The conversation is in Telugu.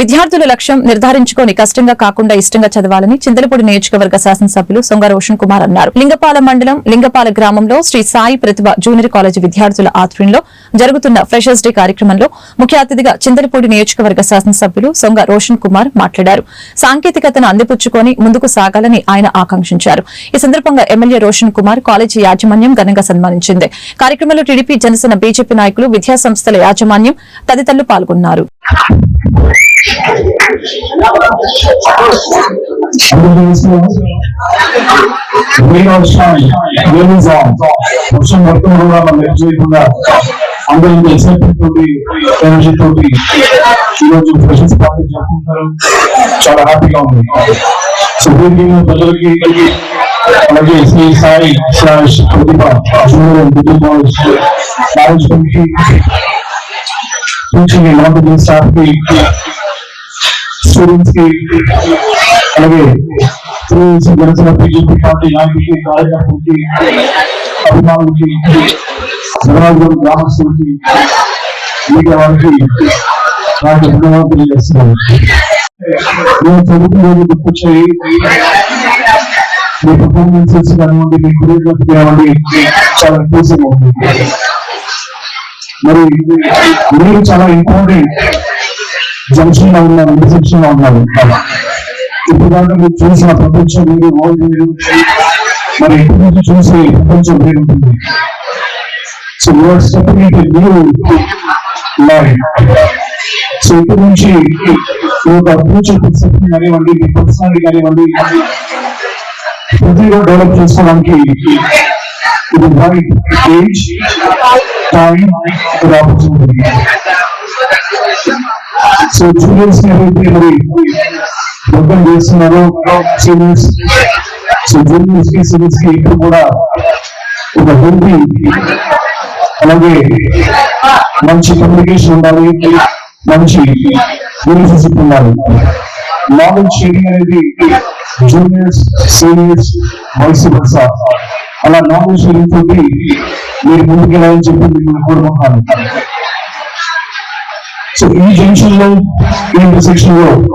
విద్యార్థుల లక్ష్యం నిర్ధారించుకొని కష్టంగా కాకుండా ఇష్టంగా చదవాలని చింతలపూడి నియోజకవర్గ శాసనసభ్యులు సొంగ రోషన్ కుమార్ అన్నారు. లింగపాల మండలం లింగపాల గ్రామంలో శ్రీ సాయి ప్రతిభ జూనియర్ కాలేజీ విద్యార్థుల ఆధ్వర్యంలో జరుగుతున్న ఫ్రెషర్స్ డే కార్యక్రమంలో ముఖ్య అతిథిగా చింతలపూడి నియోజకవర్గ శాసనసభ్యులు సొంగ రోషన్ కుమార్ మాట్లాడారు. సాంకేతికతను అందిపుచ్చుకొని ముందుకు సాగాలని ఆయన ఆకాంక్షించారు. ఈ సందర్భంగా ఎమ్మెల్యే రోషన్ కుమార్ కాలేజీ యాజమాన్యం ఘనంగా సన్మానించింది. కార్యక్రమంలో టీడీపీ జనసేన బీజేపీ నాయకులు విద్యా సంస్థల యాజమాన్యం తదితరులు పాల్గొన్నారు. వర్షం మొత్తం కూడా మనం ఏం చేయకుండా అందరూ ఇంత ఎక్సైట్మెంట్ తోటి ఎనర్జీ తోటి ఈరోజు ఫ్రెషర్స్ పార్టీ జరుపుకుంటారు చాలా హ్యాపీగా ఉంది సో దీనికి ప్రజలకి అలాగే Sri Sai slash Pratibha junior degree college management కి టీచింగ్ మార్కెటింగ్ స్టాఫ్ కి స్టూడెంట్స్కి అలాగే తెలుగుదేశం బీజేపీ పార్టీ నాయకులకి కార్యకర్తలకి అభిమానులకి జగనాథం గ్రామస్తులకి మీడియా వారికి నాకు ధన్యవాదాలు తెలియజేస్తున్నాను. నేను చదువుకునేది గుర్తొచ్చాయి. మీ పర్ఫార్మెన్సెస్ కానివ్వండి మీ కానివ్వండి చాలా ఇంప్రెసివ్ ఉంది. మరి మీరు చాలా ఇంపార్టెంట్ జంక్షన్ లో ఉన్నారు ఇంటర్సెక్షన్ లో ఉన్నారు ఇప్పుడు దాకా మీరు చూసిన ప్రపంచం మీరు వరల్డ్ మీరు మరి ఇంటి నుంచి చూసే ప్రపంచం వేరు ఉంటుంది so your stepping in new life so ఇప్పటి నుంచి మీ యొక్క ఫ్యూచర్ పర్సెప్షన్ కానివ్వండి మీ పర్సనాలిటీ కానివ్వండి ప్రతిగా డెవలప్ చేసుకోవడానికి ఇది right age time opportunity so juniors ఎవరైతే మరి వర్గం చేస్తున్నారో సీనియర్స్ సో జూనియర్స్కి సీనియర్స్కి ఇప్పుడు కూడా ఒక హెల్తీ అలాగే మంచి కమ్యూనికేషన్ ఉండాలి. మంచి రిలేషన్షిప్ ఉండాలి. నాలెడ్జ్ షేరింగ్ అనేది జూనియర్స్ సీనియర్స్ వయసు వరుస అలా నాలెడ్జ్ షేరింగ్ తోటి మీరు ముందుకెళ్ళాలని చెప్పి మిమ్మల్ని కోరుకుంటున్నాను. So E in road, intersection road.